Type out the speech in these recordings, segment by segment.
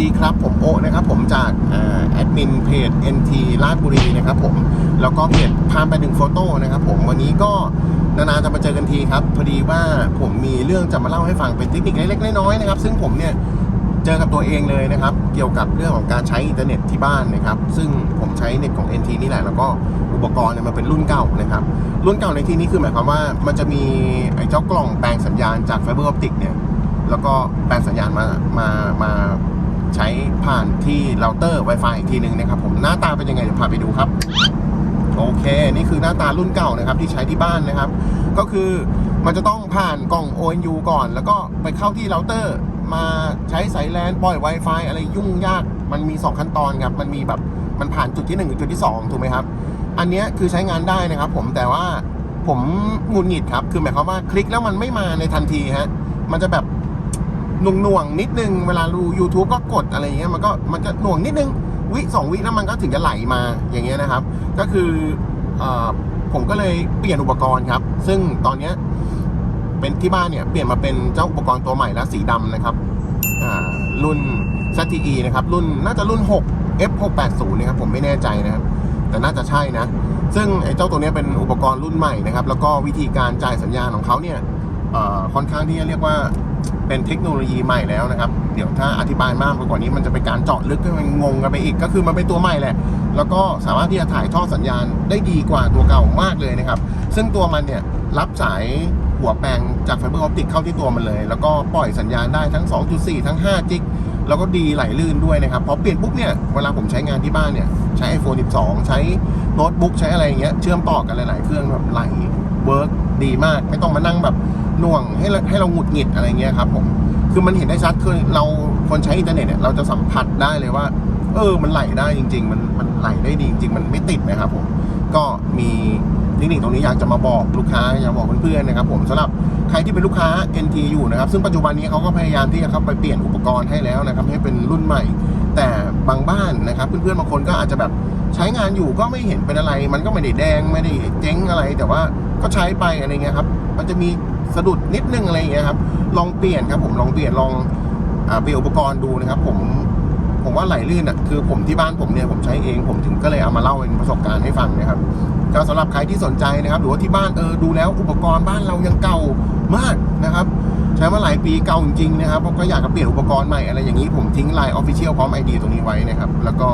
ดีครับ ผมโอนะครับผมจากแอดมินเพจ NT ลาดบุรีนะครับผมแล้วก็เพจพามไปดึงโฟโต้นะครับผมวันนี้ก็นานๆจะมาเจอกันทีครับ พอดีว่าผมมีเรื่องจะมาเล่าให้ฟังเป็นเทคนิคเล็กๆน้อยๆนะครับ ซึ่งผมเนี่ยเจอกับตัวเองเลยนะครับ เกี่ยวกับเรื่องของการใช้อินเทอร์เน็ตที่บ้านนะครับ ซึ่งผมใช้เน็ตของ NT นี่แหละ แล้วก็อุปกรณ์เนี่ยมันเป็นรุ่นเก่านะครับ รุ่นเก่าในที่นี้คือหมายความว่ามันจะมีไอ้เจ้ากล่องแปลงสัญญาณจากไฟเบอร์ออปติกเนี่ย แล้วก็แปลงสัญญาณมา มา มา ใช้ผ่านที่เราเตอร์ Wi-Fi อีกทีหนึ่งนะครับผมหน้าตาเป็นยังไงเดี๋ยวพาไปดูครับ โอเค นี่คือหน้าตารุ่นเก่านะครับที่ใช้ที่บ้านนะครับ ก็คือมันจะต้องผ่านกล่อง ONU ก่อน แล้วก็ไปเข้าที่เราเตอร์มาใช้สายแลนปล่อย Wi-Fi อะไรยุ่งยาก มันมี 2 ขั้นตอนครับ มันมีแบบมันผ่านจุดที่1กับจุดที่ 2 ถูกไหมครับ อันนี้คือใช้งานได้นะครับ ผมแต่ว่าผมงุดหงิดครับ คือหมายความว่าคลิกแล้วมันไม่มาในทันทีฮะ มันจะแบบ หน่วงๆนิดนึงเวลาดู YouTube ก็กดอะไรอย่างเงี้ยมันก็มันจะหน่วงนิดนึงวิสองวิแล้วมันก็ถึงจะไหลมาอย่างเงี้ยนะครับ ก็คืออผมก็เลยเปลี่ยนอุปกรณ์ครับ ซึ่งตอนเนี้ยเป็นที่บ้านเนี่ยเปลี่ยนมาเป็นเจ้าอุปกรณ์ตัวใหม่แล้วสีดำนะครับรุ่น ZTE นะครับ รุ่นน่าจะรุ่น 6 F680 นะครับผมไม่แน่ใจนะครับ แต่น่าจะใช่นะ ซึ่งไอ้เจ้าตัวเนี้ยเป็นอุปกรณ์รุ่นใหม่นะครับ แล้วก็วิธีการจ่ายสัญญาณของเขาเนี่ย ค่อนข้างที่จะเรียกว่าเป็นเทคโนโลยีใหม่แล้วนะครับ เดี๋ยวถ้าอธิบายมากไปกว่านี้มันจะเป็นการเจาะลึกให้มันงงกันไปอีก ก็คือมันเป็นตัวใหม่แหละ แล้วก็สามารถที่จะถ่ายทอดสัญญาณได้ดีกว่าตัวเก่ามากเลยนะครับ ซึ่งตัวมันเนี่ยรับสายหัวแปลงจากไฟเบอร์ออปติกเข้าที่ตัวมันเลย แล้วก็ปล่อยสัญญาณได้ทั้ง 2.4 ทั้ง 5 จิก แล้วก็ดีไหลลื่นด้วยนะครับ พอเปลี่ยนปุ๊บเนี่ย เวลาผมใช้งานที่บ้านเนี่ย ใช้ iPhone 12 ใช้โน้ตบุ๊กใช้อะไรอย่างเงี้ย เชื่อมต่อกันหลาย ๆ เครื่องแบบไหลเวิร์กดีมาก ไม่ต้องมานั่งแบบ หน่วงให้เราให้เราหงุดหงิดอะไรเงี้ยครับผมคือมันเห็นได้ชัดคือเราคนใช้อินเทอร์เน็ตเนี่ยเราจะสัมผัสได้เลยว่า เออมันไหลได้จริง ๆ มันมันไหลได้ดีจริง ๆ มันไม่ติดนะครับผมก็มีเทคนิคตรงนี้อยากจะมาบอกลูกค้าอยากบอกเพื่อนๆนะครับผมสำหรับใครที่เป็นลูกค้า NT อยู่นะครับ ซึ่งปัจจุบันนี้เขาก็พยายามที่จะเข้าไปเปลี่ยนอุปกรณ์ให้แล้วนะครับ ให้เป็นรุ่นใหม่ แต่บางบ้านนะครับ เพื่อนๆบางคนก็อาจจะแบบใช้งานอยู่ก็ไม่เห็นเป็นอะไร มันก็ไม่ได้แดงไม่ได้เจ๊งอะไร แต่ว่าก็ใช้ไปอะไรเงี้ยครับ มันจะมี สะดุดนิดนึงอะไรอย่างเงี้ยครับ ลองเปลี่ยนครับผมลองเปลี่ยนลองอเปลี่ยนอุปกรณ์ดูนะครับ ผมผมว่าไหลลื่นอะคือผมที่บ้านผมเนี่ยผมใช้เองผมถึงก็เลยเอามาเล่าเป็นประสบการณ์ให้ฟังนะครับก็สำหรับใครที่สนใจนะครับ หรือว่าที่บ้านเออดูแล้วอุปกรณ์บ้านเรายังเก่ามากนะครับใช้มาหลายปีเก่าจริงๆนะครับผมก็อยากจะเปลี่ยนอุปกรณ์ใหม่อะไรอย่างนี้ผมทิ้งไลน์ออฟฟิเชียลพร้อมไอเดียตรงนี้ไว้นะครับ แล้วก็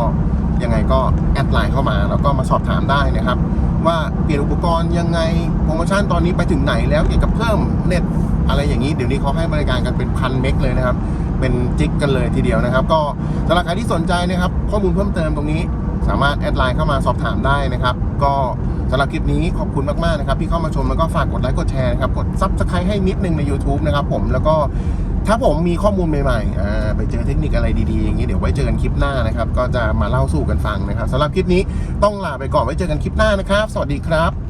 ยังไงก็แอดไลน์เข้ามาแล้วก็มาสอบถามได้นะครับ ว่าเปลี่ยนอุปกรณ์ยังไงโปรโมชั่นตอนนี้ไปถึงไหนแล้วเกี่ยวกับเพิ่มเน็ตอะไรอย่างนี้เดี๋ยวนี้เขาให้บริการกันเป็นพันเมกเลยนะครับ เป็นจิกกันเลยทีเดียวนะครับ ก็สำหรับใครที่สนใจนะครับ ข้อมูลเพิ่มเติมตรงนี้ สามารถแอดไลน์เข้ามาสอบถามได้นะครับ ก็สำหรับคลิปนี้ขอบคุณมาก ๆ นะครับ ที่เข้ามาชมแล้วก็ฝากกดไลค์กดแชร์นะครับ กดซับสไครต์ให้นิดนึงใน YouTube นะครับผมแล้วก็ถ้าผมมีข้อมูลใหม่ๆอ่ไปเจอเทคนิคอะไรดีๆ อย่างนี้เดี๋ยวไว้เจอกันคลิปหน้านะครับ ก็จะมาเล่าสู่กันฟังนะครับสำหรับคลิปนี้ต้องลาไปก่อนไว้เจอกันคลิปหน้านะครับ สวัสดีครับ